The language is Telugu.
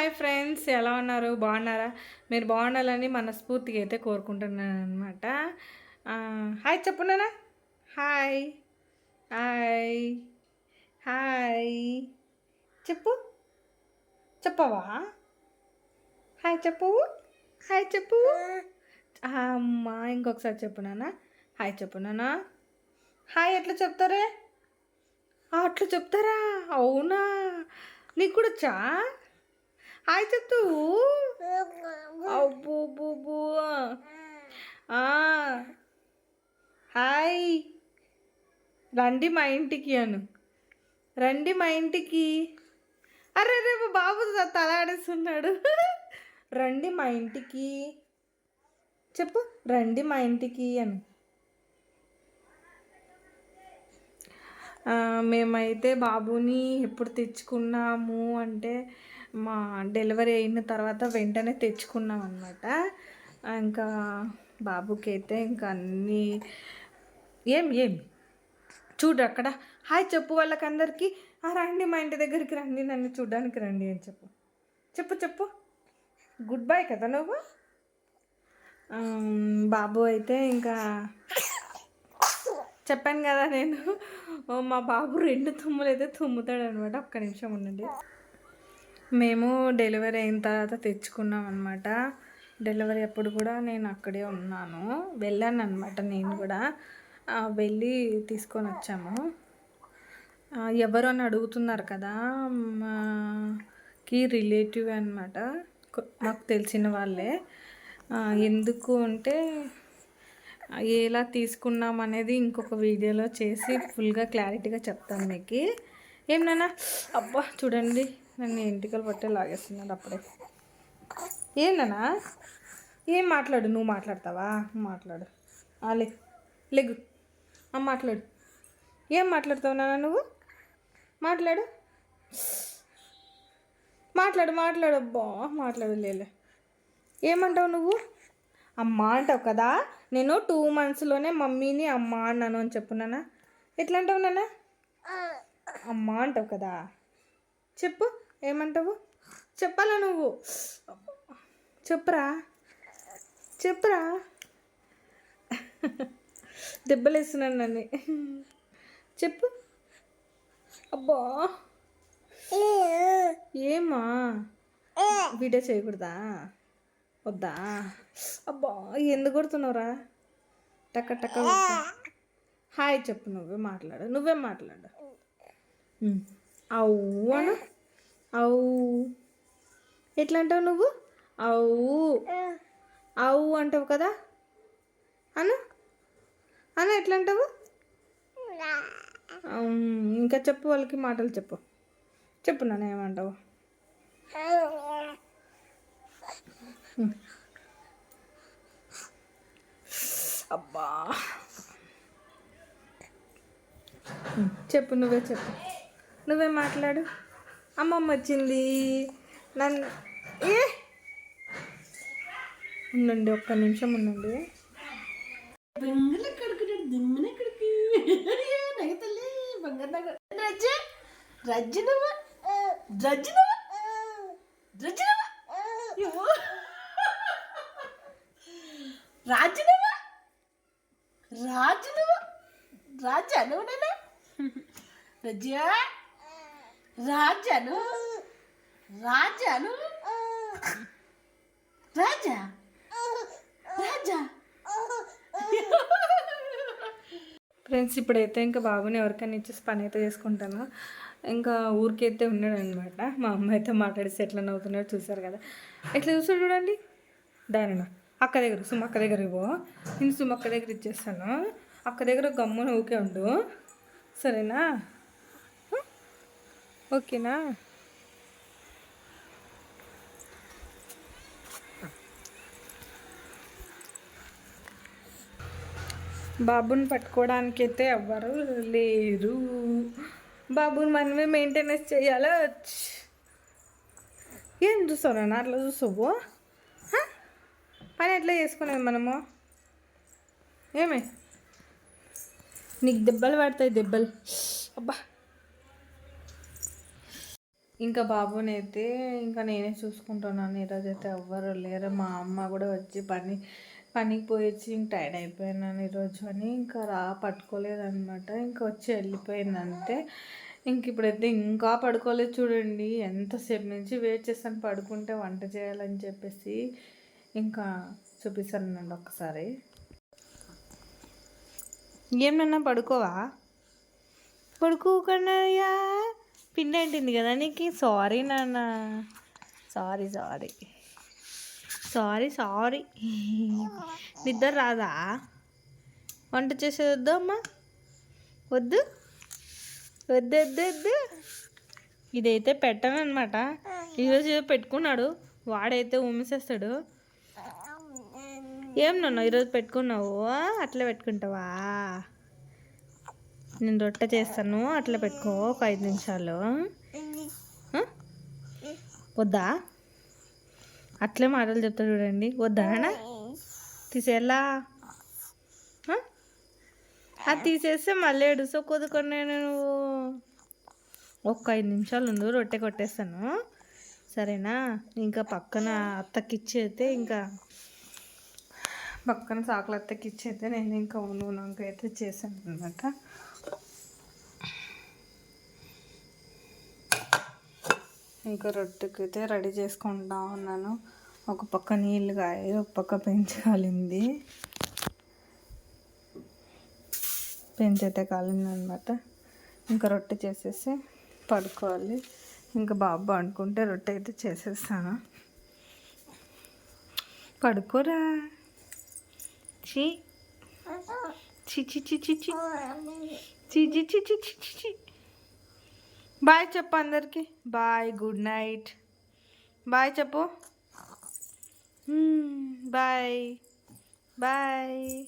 హాయ్ ఫ్రెండ్స్ ఎలా ఉన్నారు? బాగున్నారా? మీరు బాగుండాలని మనస్ఫూర్తిగా అయితే కోరుకుంటున్నాను అనమాట హాయ్ చెప్పున్నానా హాయ్. హాయ్. హాయ్. చెప్పు. చెప్పవా? హాయ్ చెప్పు. హాయ్ చెప్పు. అమ్మా ఇంకొకసారి చెప్పున్నానా హాయ్ చెప్పున్నానా హాయ్ ఎట్లా చెప్తారే? అట్లా చెప్తారా? అవునా? నీకు కూడా వచ్చా? హాయ్ చెప్తూ అబ్బో బో, బో. ఆ, హాయ్ రండి మా ఇంటికి అను. రండి మా ఇంటికి. అరే రే మా బాబు తలాడేస్తున్నాడు రండి మా ఇంటికి. చెప్పు. రండి మా ఇంటికి అని. మేమైతే బాబుని ఎప్పుడు తెచ్చుకున్నాము అంటే మా డెలివరీ అయిన తర్వాత వెంటనే తెచ్చుకున్నాం అనమాట ఇంకా బాబుకి అయితే ఇంకా అన్నీ ఏం ఏం? చూడు అక్కడ. హాయ్ చెప్పు వాళ్ళకందరికీ. అందరికీ రండి మా ఇంటి దగ్గరికి రండి నన్ను చూడడానికి రండి అని చెప్పు. చెప్పు చెప్పు. గుడ్ బై కదా నువ్వు? బాబు అయితే ఇంకా చెప్పాను కదా నేను. ఓ, మా బాబు రెండు తుమ్ములు అయితే తుమ్ముతాడు అనమాట ఒక్క నిమిషం ఉండండి. మేము డెలివరీ అయిన తర్వాత తెచ్చుకున్నాం అనమాట డెలివరీ అప్పుడు కూడా నేను అక్కడే ఉన్నాను. వెళ్ళాను అనమాట నేను కూడా. వెళ్ళి తీసుకొని వచ్చాము. ఎవరు అని అడుగుతున్నారు కదా మాకి రిలేటివ్ అనమాట నాకు తెలిసిన వాళ్ళే. ఎందుకు అంటే ఎలా తీసుకున్నాం అనేది ఇంకొక వీడియోలో చేసి ఫుల్గా క్లారిటీగా చెప్తాను మీకు. ఏమన్నా అబ్బా చూడండి. నన్ను ఎంటికలు పట్టే లాగేస్తున్నాడు అప్పుడే. ఏం నాన్న? ఏం మాట్లాడు? నువ్వు మాట్లాడతావా? మాట్లాడు. లే లెగు. ఆ, మాట్లాడు. ఏం మాట్లాడతావు నాన్న నువ్వు? మాట్లాడు. మాట్లాడు మాట్లాడు. అబ్బా మాట్లాడు లేలే ఏమంటావు నువ్వు? అమ్మ అంటావు కదా నేను టూ మంత్స్లోనే మమ్మీని అమ్మ అన్నాను అని చెప్పు నాన్న. ఎట్లా అంటావు నాన్న? అమ్మ అంటావు కదా. చెప్పు. ఏమంటావు? చెప్పాలా నువ్వు? చెప్పురా. చెప్పురా. దెబ్బలేస్తున్నాను నన్ను. చెప్పు. అబ్బా. ఏమా వీడియో చేయకూడదా? వద్దా? అబ్బా ఎందుకు కొడుతున్నావురా? టక్క టక్క హాయ్ చెప్పు నువ్వే మాట్లాడు. నువ్వే మాట్లాడు. అవును అవు ఎట్లా అంటావు నువ్వు అవు అవు అంటావు కదా? అను? అను ఎట్లా అంటావు ఇంకా చెప్పు వాళ్ళకి మాటలు చెప్పు. చెప్పు నాన్న ఏమంటావు? అబ్బా. చెప్పు నువ్వే చెప్పు. నువ్వే మాట్లాడు? అమ్మమ్మ వచ్చింది. నన్ను ఏ? ఉండండి ఒక్క నిమిషం ఉండండి. బంగారు ఎక్కడికి దిమ్మన ఎక్కడికి నగతల్లి బంగారు నగ. రజ్జ రజ్జనవ రజ్జనవ రజ్జనవ ఇవ్వు రాజనవ రాజనవ రాజను నేనా రజ్జా రాజాను? రాజాను? రాజా? రాజా? ఫ్రెండ్స్ ఇప్పుడైతే ఇంకా బాబుని ఎవరికైనా ఇచ్చేసి పని అయితే చేసుకుంటాను. ఇంకా ఊరికైతే ఉన్నాడనమాట. మా అమ్మ అయితే మాట్లాడిస్తే ఎట్లా నవ్వుతున్నాడు చూసారు కదా. ఎట్లా చూసాడు చూడండి. దానిన అక్క దగ్గర సుమ్మ అక్క దగ్గర ఇవ్వు నేను సుమ్మ అక్క దగ్గర ఇచ్చేస్తాను. అక్క దగ్గర గమ్మున ఊకే ఉండు. సరేనా? ఓకేనా? బాబుని పట్టుకోవడానికి అయితే ఎవ్వరు లేరు. బాబుని మనమే మెయింటెనెన్స్ చేయాలో? ఏం చూస్తావు నాన్న అట్లా చూసావు పని ఎట్లా చేసుకునేది మనము? ఏమే? నీకు దెబ్బలు పడతాయి దెబ్బలు. అబ్బా! ఇంకా బాబుని అయితే ఇంకా నేనే చూసుకుంటున్నాను ఈరోజు అయితే ఎవ్వరు లేరు. మా అమ్మ కూడా వచ్చి పని పనికి పోయొచ్చి ఇంక టైర్డ్ అయిపోయినాను ఈరోజు అని ఇంకా రా పట్టుకోలేదనమాట ఇంకా వచ్చి వెళ్ళిపోయిందంటే ఇంక ఇప్పుడైతే ఇంకా పడుకోలేదు చూడండి. ఎంతసేపు నుంచి వెయిట్ చేస్తాను పడుకుంటే వంట చేయాలని చెప్పేసి ఇంకా చూపిస్తానండి ఒకసారి ఏమన్నా పడుకోవా? పడుకోకన్నాయా పిండి అంటుంది కదా నీకు? సారీ నాన్న. సారీ సారీ సారీ సారీ నిద్ర రాదా? వంట చేసేది వద్దు అమ్మా? వద్దు? వద్దు వద్దు వద్దు. ఇదైతే పెట్టను అనమాట ఈరోజు ఏదో పెట్టుకున్నాడు. వాడైతే ఉమ్మేసేస్తాడు. ఏం నన్ను ఈరోజు పెట్టుకున్నావు? అట్లే పెట్టుకుంటావా? నేను రొట్టె చేస్తాను. అట్లా పెట్టుకో ఒక ఐదు నిమిషాలు. వద్దా? అట్లే మాటలు చెప్తా చూడండి. వద్దా తీసేలా అది తీసేస్తే మళ్ళీ ఎడుసో కుదుకొని నువ్వు ఒక్క ఐదు నిమిషాలు ఉండు రొట్టె కొట్టేస్తాను. సరేనా? ఇంకా పక్కన అత్తకిచ్చి అయితే ఇంకా పక్కన సాకులు అత్తకి ఇచ్చేస్తే నేను ఇంకా నూనె అయితే చేశాను అనమాట ఇంకా రొట్టెకి అయితే రెడీ చేసుకుంటా ఉన్నాను. ఒక పక్క నీళ్ళు కాయ ఒక పక్క పెంచి కాలింది పెంచి అయితే ఇంకా రొట్టె చేసేసి పడుకోవాలి. ఇంకా బాబు అనుకుంటే రొట్టె అయితే చేసేస్తాను. పడుకోరా. बाय चप्पो अंदर के। बाय गुड नाइट बाय चप्पो बाय बाय